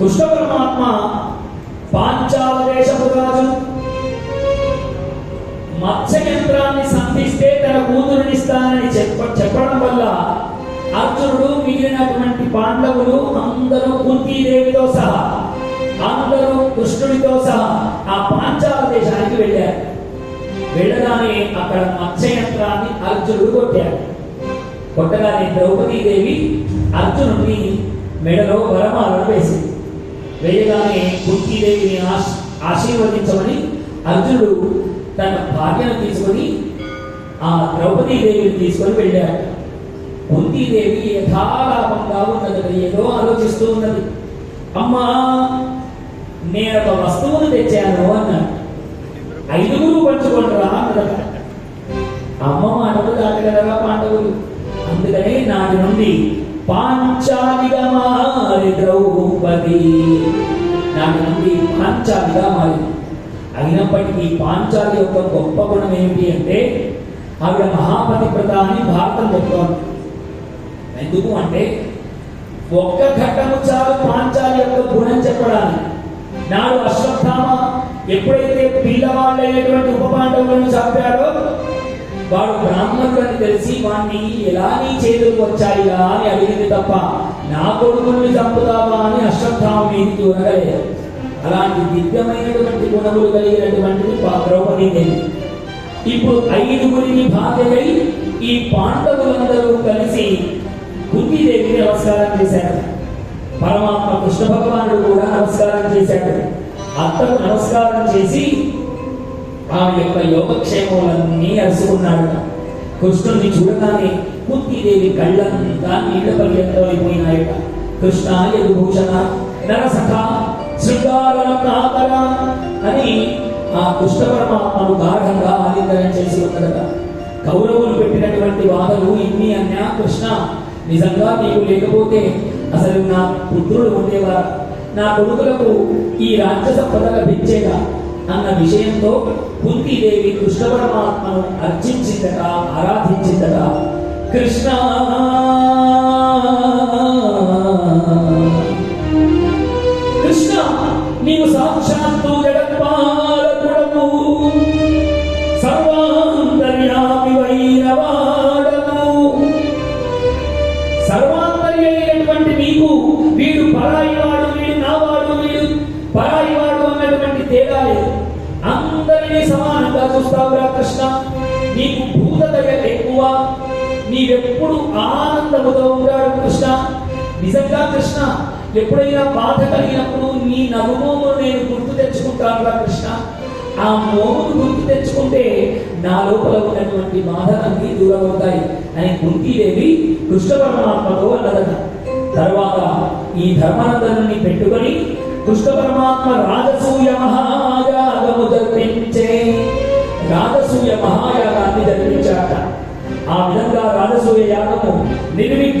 కృష్ణ పరమాత్మ పాంచాల దేశపు రాజు. మత్స్య యంత్రాన్ని సంధిస్తే తన కూతురునిస్తానని చెప్ప చెప్పడం వల్ల అర్జునుడు మిగిలినటువంటి పాండవులు అందరూ కుంతీదేవితో సహా అందరూ కృష్ణుడితో సహా ఆ పాంచాల దేశానికి వెళ్ళారు. వెళ్ళగానే అక్కడ మత్స్య యంత్రాన్ని అర్జునుడు కొట్టాడు. కొట్టగానే ద్రౌపదీదేవి అర్జునుడిని మెడలో వరమాలను వేసింది. వేయగానే కుంతీదేవిని ఆశీర్వదించమని అర్జునుడు తన భార్యను తీసుకొని ఆ ద్రౌపదీదేవిని తీసుకొని వెళ్ళాడు. కుంతీదేవి యథాలాపంగా ఉన్నది ఏదో ఆలోచిస్తూ ఉన్నది. అమ్మా నేను ఒక వస్తువును తెచ్చాను అన్నాడు. ఐదుగురు పంచుకుంటారా అన్నదట అమ్మ మాటలు దాటగలరా పాండవులు? అందుకనే నాటి నుండి పాంచాలిగా ద్రౌపది నాటి నుండి పాంచాలిగా మారింది. అయినప్పటికీ పాంచాలి యొక్క గొప్ప గుణం ఏమిటి అంటే ఆవిడ మహాపతివ్రత అని భారతం చెప్తోంది. ఎందుకు అంటే ఒక్క ఘట్టము చాలు పాంచాలి యొక్క గుణం చెప్పడానికి. నాడు అశ్వత్థామ ఎప్పుడైతే పిల్లవాళ్ళైనటువంటి ఉప పాండవులను చంపాడో వాడు బ్రాహ్మణుడు తెలిసి వాణ్ణి ఎలా నీ చేతులకు వచ్చాయిగా అని అడిగింది తప్ప నా కొడుకుల్ని చంపుతావా అని అశ్వత్థామ మీదికి అలాంటి దివ్యమైనటువంటి గుణములు కలిగినటువంటిది ద్రౌపది దేవి ఇప్పుడు ఐదుగురిని బాధ్యమై ఈ పాండవులందరూ కలిసి కుంతీదేవికి నమస్కారం చేశారు. పరమాత్మ కృష్ణ భగవానుడు కూడా నమస్కారం చేశాడు. అత్తకు నమస్కారం చేసి ఆమె యొక్క యోగక్షేమములన్నీ అరుచుకున్నాడు కృష్ణుని చూడగానే కుంతీదేవి కళ్ళంతా నీళ్ళ పర్యంతో అయిపోయినాయట కృష్ణ యదుభూషణ నరసఖ శృంగారత్నాకర అని ఆ కృష్ణ పరమాత్మను గాఢంగా ఆలింగనం చేసి ఉన్నదట కౌరవులు పెట్టినటువంటి వాదలు ఇన్ని అన్నా కృష్ణ నిజంగా నీవు లేకపోతే అసలు నా పుత్రుడు ఉండేవారా? నా కొడుకులకు ఈ రాజ్య సంపద లభించేదా? అన్న విషయంతో కుంతీదేవి కృష్ణ పరమాత్మను అర్చించిందట ఆరాధించిందట కృష్ణ కృష్ణ నీవు సాక్షాత్తు జగత్పాలకుడము సర్వాంతర్యామి వైరవాడము సర్వాంతర్యమైనటువంటి నీకు వీడు పరాయి వాడు వీడు నావాడు వీడు పరాయి వాడు అన్నటువంటి తేడా లేదు అందరినీ సమానంగా చూస్తావురా కృష్ణ. నీకు భూతదయ ఎక్కువ. నీవెప్పుడు ఆనందముతో ఉన్నాడు కృష్ణ. నిజంగా కృష్ణ ఎప్పుడైనా బాధ కలిగినప్పుడు నీ నవమోము నేను గుర్తు తెచ్చుకుంటానురా కృష్ణ. ఆ మోమును గుర్తు తెచ్చుకుంటే నా లోపల ఉన్నటువంటి బాధలన్నీ దూరం అవుతాయి అని కుంతీదేవి కృష్ణ పరమాత్మతో అన్నదట. తర్వాత ఈ ధర్మానందరుని పెట్టుకొని కృష్ణ పరమాత్మ రాజసూయ ఆ